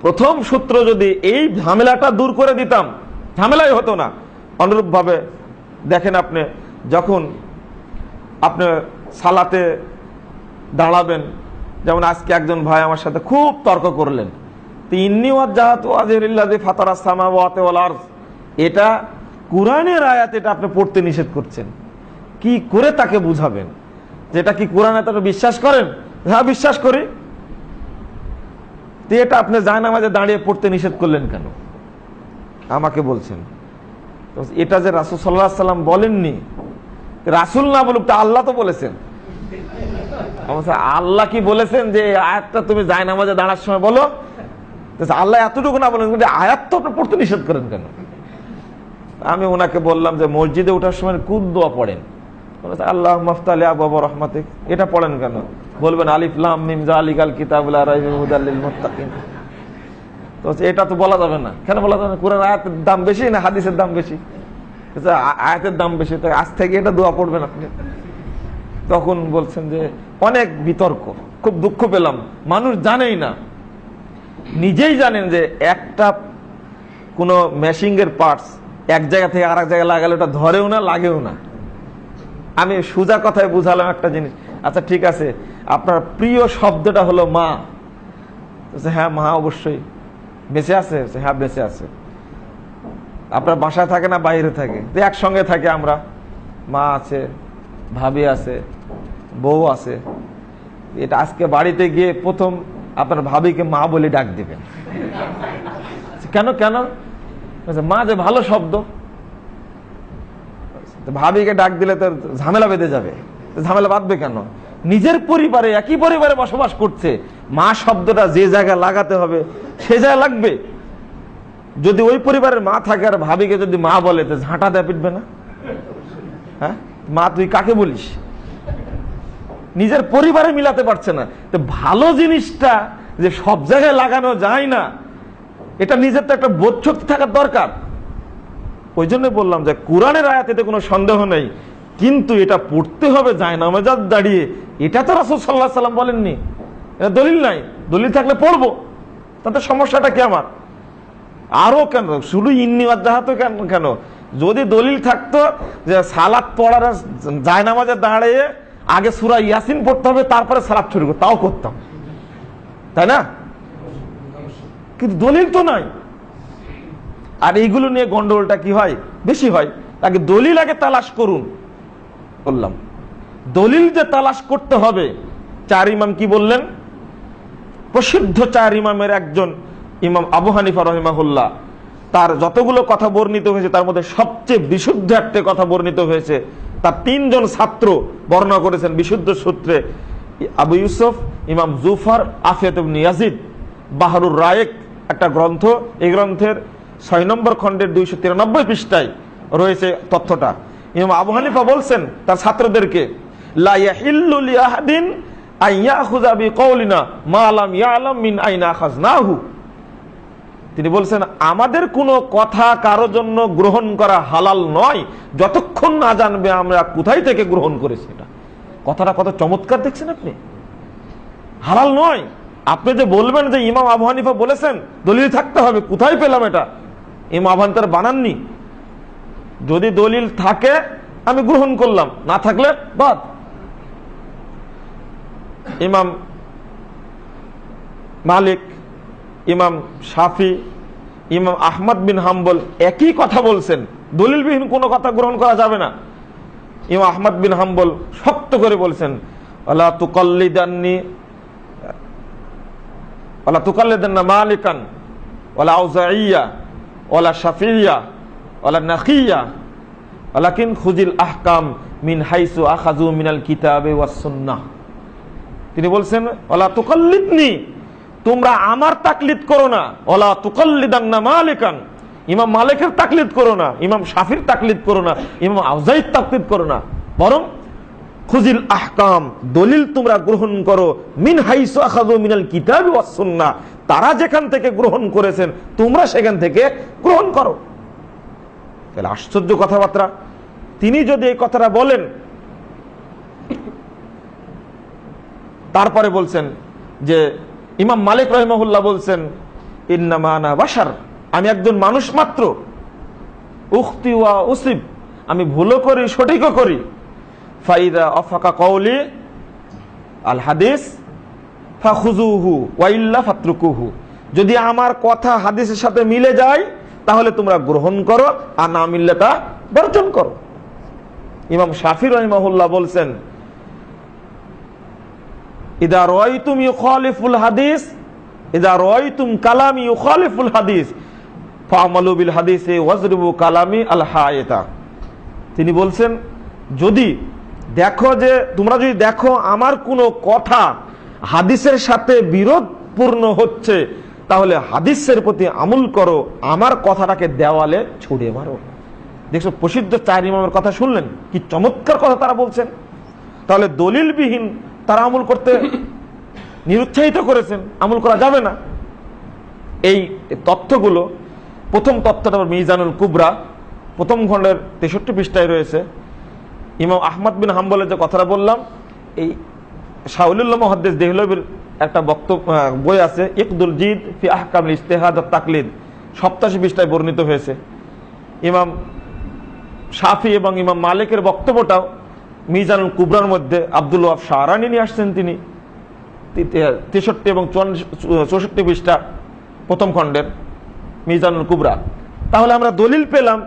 প্রথম সূত্র যদি এই ঝামেলাটা দূর করে দিতাম, ঝামেলাই হতো না। অনুরূপভাবে দেখেন আপনি, যখন আপনি সালাতে দাঁড়াবেন, যেমন আজকে একজন ভাই আমার সাথে খুব তর্ক করলেন। এটা কোরআনের আয়াত এটা আপনি পড়তে নিষেধ করছেন। কি করে তাকে বুঝাবেন? যেটা কি কোরআনে তারা বিশ্বাস করেন? হ্যাঁ বিশ্বাস করি। এটা আপনি জায়নামাজে দাঁড়িয়ে পড়তে নিষেধ করলেন কেন? আমাকে বলছেন। এটা যে রাসুল সাল্লাহ সাল্লাম বলেননি, রাসুল না বলুক, তা আল্লাহ তো বলেছেন। আল্লাহ কি বলেছেন যে আয়াতটা তুমি জায়নামাজে দাঁড়ার সময় বলো? আল্লাহ এতটুকু না বলেন, কিন্তু আয়াত তো আপনি পড়তে নিষেধ করেন কেন? আমি ওনাকে বললাম যে মসজিদে ওঠার সময় কোন দোয়া পড়েন। আল্লাহ মফতালি আবাবা রহমাতে এটা পড়েন কেন? বলবেন আলিফ লাম মিম জালিকাল কিতাবুল্লাহ রাহিমুদাল্লিল মুত্তাকিন। তো এটা তো বলা যাবে না। কেন বলা যাবে না? কোরআন আয়াতের দাম বেশি না হাদিসের দাম বেশি? বলছে, আয়াতের দাম বেশি। তো আজ থেকে এটা দোয়া পড়বেন আপনি। তখন বলছেন যে অনেক বিতর্ক খুব দুঃখ পেলাম। মানুষ জানেই না। নিজেই জানেন যে একটা কোনো মেশিংয়ের পার্টস এক জায়গা থেকে আর এক জায়গায় লাগালে ওটা ধরেও না লাগেও না। আমি সোজা কথায় বুঝালাম একটা জিনিস। আচ্ছা ঠিক আছে। আপনার প্রিয় শব্দটা হলো মা। হ্যাঁ মা অবশ্যই। বেঁচে আছে? হ্যাঁ বেঁচে আছে। আপনার বাসায় থাকে না, বাইরে থাকে? একসঙ্গে থাকে আমরা। মা আছে, ভাবি আছে, বউ আছে। এটা আজকে বাড়িতে গিয়ে প্রথম আপনার ভাবিকে মা বলে ডাক দিবেন। কেন কেন? মা, যে ভালো শব্দ। ভাবিকে ডাক দিলে তো ঝামেলা বেঁধে যাবে। ঝামেলা বাঁধবে কেন? নিজের পরিবারে, একই পরিবারে বসবাস করছে, মা শব্দটা যে জায়গায় লাগাতে হবে, সে জায়গায় লাগবে। যদি ওই পরিবারের মা থাকে আর ভাবিকে যদি মা বলে, তো ঝাঁটা দেয় পিটবে না? হ্যাঁ? মা, তুই কাকে বলিস? নিজের পরিবারে মিলাতে পারছে না। তো ভালো জিনিসটা যে সব জায়গায় লাগানো যায় না, এটা নিজের তো একটা বোধ শক্তি থাকার দরকার। ওই জন্য বললাম যে, কোরআনের আয়াতে কোনো সন্দেহ নেই। কিন্তু এটা পড়তে হবে যায় না মেজাজ দাঁড়িয়ে। এটা তো রাসুল সাল্লাহ সাল্লাম বলেননি। এটা দলিল নাই। দলিল থাকলে পড়ব। তাতে সমস্যাটা কি আমার? আরও কেন? শুধু ইন্নি অজাহাত কেন? কেন? যদি দলিল থাকতো যে সালাদ পড়ার জায়নামাজে দাঁড়িয়ে আগে সুরা ইয়াসিন পড়তে হবে, তারপরে সালাদ শুরু করতে তাও করতাম। তাই না? কিন্তু দলিল তো নাই। আর এইগুলো নিয়ে গন্ডগোলটা কি হয়? বেশি হয়। আগে দলিল আগে তালাশ করুন। বললাম দলিল যে তালাশ করতে হবে, চার ইমাম কি বললেন? প্রসিদ্ধ চার ইমামের একজন ইমাম আবু হানিফা রহিমাহুল্লাহ, তার যতগুলো কথা বর্ণিত হয়েছে, তার মধ্যে সবচেয়ে বিশুদ্ধ একটা কথা বর্ণিত হয়েছে। তার তিনজন ছাত্র বর্ণনা করেছেন বিশুদ্ধ সূত্রে। আবু ইউসুফ, ইমাম জুফার, আফিয়াত ইবনে ইয়াজিদ, বাহারুর রায়েক, একটা গ্রন্থ। এই গ্রন্থের ছয় নম্বর খণ্ডের দুইশো তিরানব্বই পৃষ্ঠায় রয়েছে তথ্যটা। ইমাম আবু হানিফা বলছেন তার ছাত্রদেরকে তিনি বলছেন, আমাদের কোনো কথা কারও জন্য গ্রহণ করা হালাল নয়, যতক্ষণ না জানবে আমরা কোথায় থেকে গ্রহণ করেছি এটা। কথাটা কত চমৎকার দেখছেন আপনি? হালাল নয়। আপনি যে বলবেন যে ইমাম আবু হানিফা বলেছেন, দলিল থাকতে হবে, কোথায় পেলাম এটা? ইমাম আবু হানিফার বানাননি। যদি দলিল থাকে, আমি গ্রহণ করলাম। না থাকলে, বাদ। ইমাম মালিক, ইমাম শাফি, ইমাম আহমদ বিন হাম্বল একই কথা বলছেন। দলিলবিহীন কোনো কথা গ্রহণ করা যাবে না। ইমাম আহমদ বিন হাম্বল শক্ত করে বলছেন আল্লাহ তুকল্লিদান্নি ওলা তুকাল্লিদান্না মালিকান ওলা আউজাইয়া ওলা শাফিয়া ওলা নাকিয়া ওলাকিন খুজিল আহকাম মিন হাইসু আখাজু মিনাল কিতাবে ওয়াস সুন্নাহ। তিনি বলছেন ওলা তুকাল্লিদনি, তোমরা আমার তাকলিদ করো না। ওলা তুকাল্লিদান্না মালিকান, ইমাম মালিকের তাকলিদ করো না, ইমাম শাফির তাকলিদ করো না, ইমাম আউজাইর তাকলিদ করো না। বরং খুজিল আহকাম, দলিল তোমরা গ্রহণ করো, মিন হাইসু আখাযু মিনাল কিতাবি ওয়াস সুন্নাহ। তারা যেখান থেকে গ্রহণ করেছেন, তোমরা সেখান থেকে গ্রহণ করো। তাহলে আশ্চর্য কথাবার্তা। তিনি যদি এই কথাটা বলেন, তারপরে বলছেন যে ইমাম মালিক রহিমহুল্লাহ বলছেন ইন্নামানা বাসার আমি একজন মানুষ মাত্র। উক্তি ওয়া উসিব, আমি ভুলও করি, সঠিকও করি। ফাইদা অফাকা কৌলি আল হাদিস ফাখুজুহু ওয়াইল্লা ফাতরুকুহু। যদি আমার কথা হাদিসের সাথে মিলে যায় তাহলে তোমরা গ্রহণ করো, আর না মিললে তা বর্জন করো। ইমাম শাফি রহিমাহুল্লাহ বলছেন, ইদা হাদিস ইদা হাদিস কালামি আল হায়েতা। তিনি বলছেন, যদি দেখো যে, তোমরা যদি দেখো আমার কোনো কথা হাদিসের সাথে বিরোধপূর্ণ হচ্ছে তাহলে হাদিসের প্রতি আমল করো, আমার কথাটাকে দেওয়ালে ছুড়ে মারো। দেখছ, প্রসিদ্ধ চার ইমামের কথা শুনলেন? কি চমৎকার কথা তারা বলছেন। তাহলে দলিলবিহীন তারা আমল করতে নিরুৎসাহিত করেছেন, আমল করা যাবে না। এই তথ্যগুলো, প্রথম তথ্যটা মিজানুল কুবরা, প্রথম খণ্ডের তেষট্টি পৃষ্ঠায় রয়েছে। ইমাম আহমদ বিন হাম্বলের যে কথাটা বললাম, এই শাহুল্লাহ মহাদ্দেশ দেহলবির একটা বক্তব্য বই আছে, ইকদুল জিদ ফি আহকাম ইস্তেহাদ তাকলিদ। সপ্তাশি পৃষ্ঠায় বর্ণিত হয়েছে। ইমাম শাফি এবং ইমাম মালিকের বক্তব্যটাও মিজানুল কুবরার মধ্যে আব্দুল ওয়াফ শাহরানি নিয়ে আসছেন তিনি। তেষট্টি এবং চৌষট্টি পৃষ্ঠা প্রথম খণ্ডের মিজানুল কুবরা। তাহলে আমরা দলিল পেলাম।